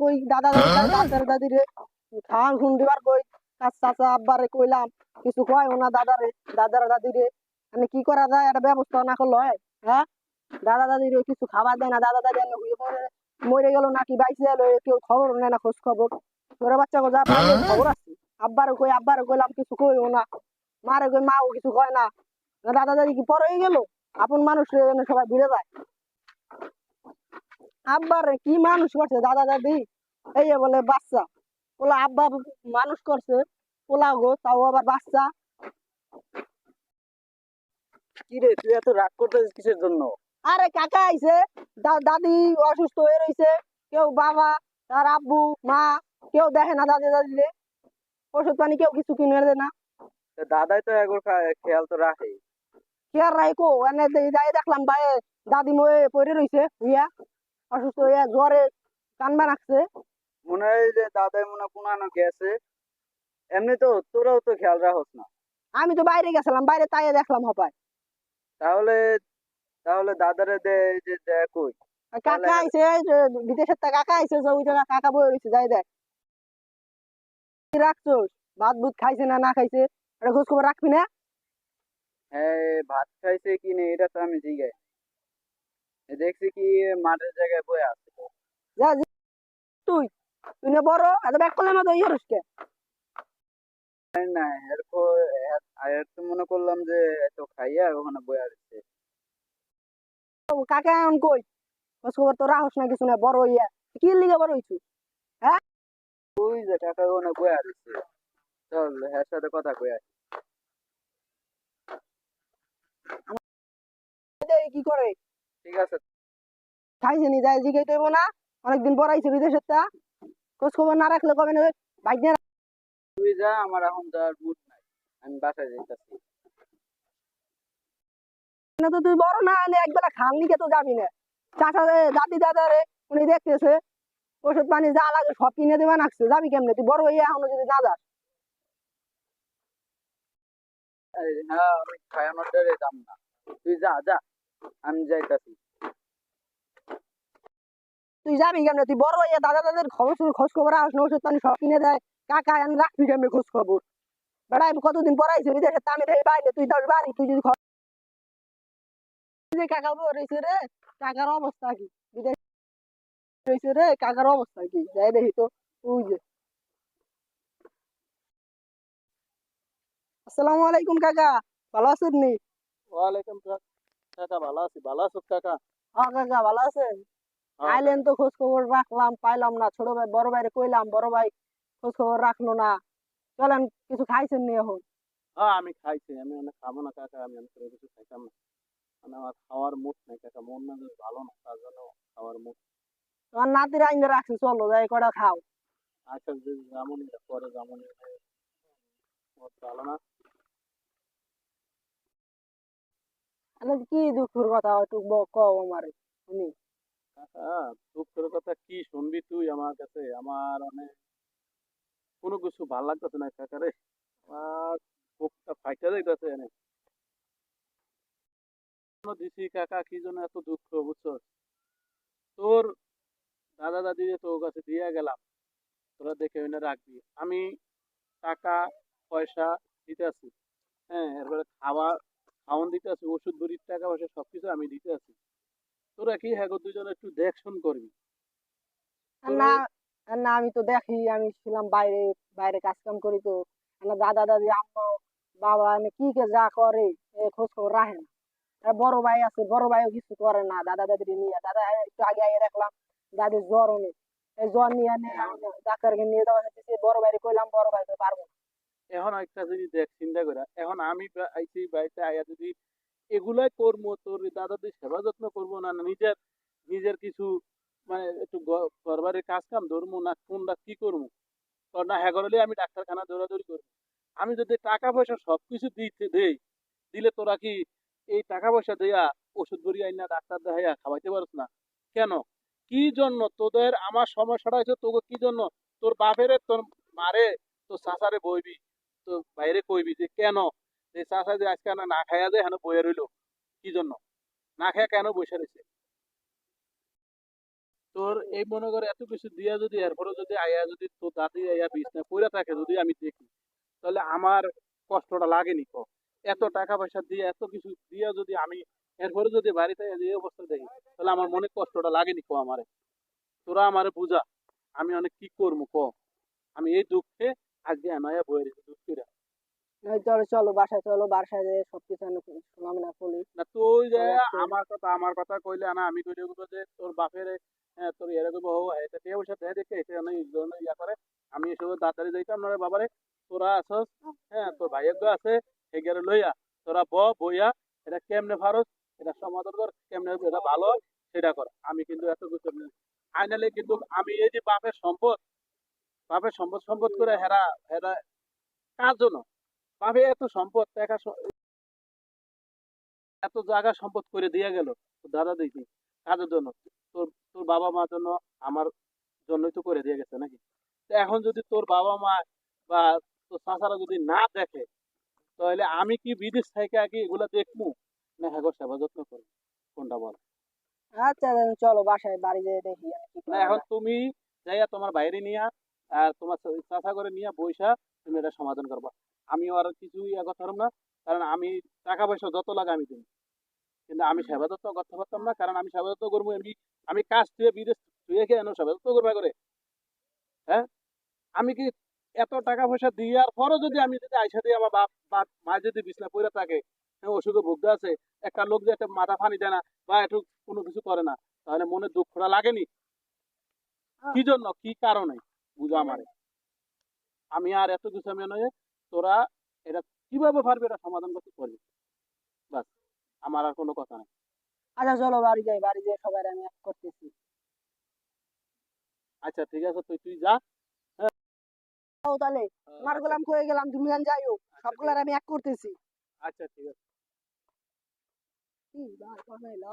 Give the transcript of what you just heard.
কই? দাদা দাদা দাদার দাদি রে। খান খুন দিবার কই? কাজ চাচা আব্বারে কইলাম কিছু কয় ওনা দাদারে? দাদার দাদি রে। মানে কি করা যায়? একটা ব্যবস্থা না করল হ্যাঁ দাদা দাদি রে কিছু খাবার দেয় না। দাদা দাদি মরে গেল নাকি বাইসে এলো কেউ খবর নেয় না খোঁজ খবর বাচ্চা যা পারলে খবর আছে। আব্বারে কই আব্বারে কইলাম কিছু কইও না। মারে কই মাও কিছু কয় না। দাদা দাদি কি পর হয়ে গেল? আপন মানুষ রে সবাই ভুলে যায়। আব্বারে কি মানুষ করছে? দাদা দাদি এই বলে বাচ্চা। ওলা আব্বা মানুষ করছে। ওলা গো তাও আবার বাচ্চা। কি রে তুই এত রাগ করতেছিস কিসের জন্য? আরে কাকা আইছে দাদি অসুস্থ হয়ে রইছে। কেউ বাবা তার আব্বু মা কেউ দেখে না দাদি দাদি ওষুধ পানি কেউ কিছু কিনে দেয় না। দাদাই তো একবার খেয়াল তো রাখে। আর রাইকো এনে দেখলাম ভাই দাদি ময়ে পড়ে রইছে হইয়া। অসুস্থ হইয়া জ্বরে কানবা রাখছে। মনে হয় যে দাদাই মনে হয় পুনানো গেছে। এমনি তো তোরাও তো খেয়াল রাখস না। আমি তো বাইরে গেছিলাম বাইরে তাই দেখলাম হপায়। তাহলে তাহলে দাদারে দে যে দেখ কই আর কাকা আইছে যে বিদেশের থেকে কাকা আইছে যে ওই জায়গা কাকা বয়ে রইছে যাই দেখ। কি রাখছোস? ভাত বুত খাইছে না না খাইছে? এটা খোঁজ খবর রাখবি না? হ্যাঁ ভাত খাইছে কি নেই এটা তো আমি জিগাই। দেখছি কি মাঠের জায়গায় বয়ে আছে যা তুই তুই না বড় এত ব্যাগ করলে মতো ইয়ে রসকে না এরপর এর তো মনে করলাম যে এত খাইয়া ওখানে বয়ে আছে কাকা এখন কই? খোঁজ খবর তো রাখস না কিছু না বড় ইয়া। কি লিগে বড় হইছু? ওই যে কাকা ওখানে বয়ে আছে চল হ্যাঁ সাথে কথা কই আসি। কি করে? ঠিক আছে। খাইছে নি যাই জিগাই দেবো না। অনেকদিন পর আইছে বিদেশের তা খোঁজ খবর না রাখলে কবে না বাইক নিয়ে তুই যা আমার এখন যাওয়ার মুড নাই। আমি বাসায় যাইতাছি। না তো তুই বড় না হলে একবেলা খান নিকে তো যাবি না। চাচা দাদি দাদা রে উনি দেখতেছে। ওষুধ পানি যা লাগে সব কিনে দেবা নাকছে যাবি কেমনে? তুই বড় হইয়া এখনও যদি না যাস। হ্যাঁ আমি খায়ানোর দাম না। তুই যা যা। আমি যাইতাছি। তুই যাবি কেমনে? তুই বড় হইয়া দাদা দাদের খবর খোঁজ খবর আস না ওষুধ পানি সব কিনে দেয়। কাকা আমি রাখবি কেমনে খোঁজ খবর? বেড়াই কতদিন পর আইছে বিদেশে তা আমি দেখি বাইরে তুই তোর বাড়ি তুই যদি যে কাকা বউ রয়েছে রে কাকার অবস্থা কি? বিদেশ রয়েছে রে কাকার অবস্থা কি? যাই দেখি তো তুই যে। আসসালামু আলাইকুম কাকা ভালো আছেন নি? ওয়ালাইকুম কাকা ভালো আছি ভালো আছো কাকা? হ্যাঁ কাকা ভালো আছেন আইলেন তো খোঁজ খবর রাখলাম পাইলাম না। ছোট ভাই বড় ভাইরে কইলাম বড় ভাই খোঁজ খবর রাখল না। চলেন কিছু খাইছেন নি এখন? হ্যাঁ আমি খাইছি আমি অনেক খাব না কাকা আমি অনেক কিছু খাইতাম না। মানে আমার খাওয়ার মুড নাই কাকা মন না ভালো না তার জন্য খাওয়ার মুড। তোমার নাতির আইনে রাখছি চলো যাই কটা খাও। আচ্ছা যে যেমনই পরে যেমনই ভালো না। আমি কি দুঃখের কথা একটু কও আমারে, শুনি। দুঃখের কথা কি শুনবি তুই আমার কাছে? আমার অনেক কোনো কিছু ভালো লাগতেছে না কাকা রে আমার বুকটা ফাইটা যাইতেছে এনে। দিছি কাকা? কি জন্য এত দুঃখ, বুঝছ? তোর দাদা দাদি তোর কাছে দিয়ে গেলাম, তোরা দেখে ওইনা রাখবি। আমি টাকা, পয়সা দিতে আছি হ্যাঁ এরপরে খাওয়া খাওয়ান দিতে আছি, ওষুধ বড়ির টাকা পয়সা সবকিছু আমি দিতে আছি। তোরা কি হ্যাঁ দুজনে একটু দেখশন করবি। না না আমি তো দেখি, আমি ছিলাম বাইরে বাইরে কাজ কাম করি তো। দাদা, দাদি, আম্মা, বাবা আমি কি কে যা করে খোঁজ খবর রাখে না। আর বড় ভাই আছে, বড় ভাইও কিছু করে না, দাদা, দাদির নিয়ে। দাদা একটু আগে আগে দাদির জ্বর এই জ্বর নিয়ে নিয়ে ডাক্তারকে নিয়ে বড় ভাইরে কইলাম, বড় ভাই। এখন একটা যদি দেখ, চিন্তা করে, এখন আমি আইছি বাড়িতে আয়া যদি এগুলাই করব তোর দাদাদের সেবা যত্ন করব না নিজের নিজের কিছু মানে একটু ঘ- ঘরবাড়ির কাজ কাম ধরবো না কোনটা কি করব না হ্যাঁ করলে আমি ডাক্তারখানা দৌড়াদৌড়ি করব। আমি যদি টাকা পয়সা সবকিছু দিতে দেই, দিলে তোরা কি এই টাকা পয়সা দেয়া ওষুধ বড়ি আইনা, ডাক্তার দেখাইয়া খাওয়াইতে পারস না? কেন? কি জন্য তোদের আমার সমস্যাটা হচ্ছে তোকে কি জন্য? তোর বাপেরে তোর মারে, তোর চাচারে বইবি। বাইরে কইবি যে, কেন? যে, চাচা যে, আজকে না না খাইয়া যায় হেন বইয়া রইল। কি জন্য? না খাইয়া কেন বসে রয়েছে তোর এই মনে করে, এত কিছু দিয়া যদি এরপরে যদি আয়া যদি তোর দাদি আয়া বিছনা পইরা থাকে যদি আমি দেখি, তাহলে আমার কষ্টটা লাগেনি ক? এত টাকা পয়সা দিয়ে, এত কিছু দিয়া যদি আমি এরপরে যদি বাড়িতে এই অবস্থা দেখি, তাহলে আমার মনে কষ্টটা লাগেনি ক আমারে? তোরা আমারে বুঝা, আমি অনেক কি করব ক? আমি এই দুঃখে আজকে আনায়া বয়ে রেখে দুঃখ চলো চলো বাসায় চলো বাসায় যে সবকিছু আমি না বলি না তুই যে আমার কথা আমার কথা কইলে না আমি কইলে বলব যে তোর বাপের তোর এর কইবো ও এটা তে পয়সা দেয় দেখে এটা অনেক এই ইয়া করে আমি এসব তাড়াতাড়ি যাইতাম না রে বাবারে। তোরা আসস হ্যাঁ তোর ভাইয়ের আছে লইয়া তোরা ব বইয়া এটা কেমনে ভারত এটা সমাধান কর কেমনে এটা ভালো সেটা কর। আমি কিন্তু এত কিছু ফাইনালি কিন্তু আমি এই যে বাপের সম্পদ বাপের সম্পদ সম্পদ করে হেরা হেরা কার জন্য বাপে এত সম্পদ টাকা এত জায়গা সম্পদ করে দিয়ে গেল দাদা দেখি কাজের জন্য। তোর তোর বাবা মার জন্য আমার জন্যই তো করে দিয়ে গেছে নাকি? তো এখন যদি তোর বাবা মা বা তোর চাচারা যদি না দেখে তাহলে আমি কি বিদেশ থেকে আগে এগুলা দেখব? না হ্যাঁ সেবা যত্ন করব কোনটা বল? আচ্ছা চলো বাসায় বাড়ি যেয়ে দেখি এখন তুমি যাইয়া তোমার বাইরে নিয়া আর তোমার চা- চাচা করে নিয়ে বইসা তুমি এটা সমাধান করবা। আমি আর কিছু ইয়া করতে না কারণ আমি টাকা পয়সা যত লাগে আমি দিই কিন্তু আমি সেবা যত্ন করতে পারতাম না কারণ আমি সেবা যত্ন করব আমি আমি কাজ থেকে বিদেশ ধুয়ে খেয়ে এনে সেবা যত্ন করবা করে। হ্যাঁ? আমি কি এত টাকা পয়সা দেওয়ার পরও যদি আমি যদি আইসা দিয়ে আমার বাপ বাপ মা যদি বিছনা পড়ে থাকে হ্যাঁ, অসুখে ভুগতে আছে একটা লোক যে একটা মাথা ফানি দেয় না বা একটু কোনো কিছু করে না তাহলে মনে দুঃখটা লাগেনি? কি জন্য? কি কারণে? বুঝো মারে আমি আর এত কিছু আমি নয় তোরা এটা কীভাবে পারবে এটা সমাধান করতে পারবি? বাস আমার আর কোনো কথা নাই। আচ্ছা চলো বাড়ি যাই বাড়ি যেয়ে সবাই আমি করতেছি। আচ্ছা ঠিক আছে তুই তুই যা। ও তাহলে আমার গোলাম হয়ে গেলাম? তুমি জান যাই হোক সবগুলার আমি এক করতেছি। আচ্ছা ঠিক আছে। কি ভাই, এলো।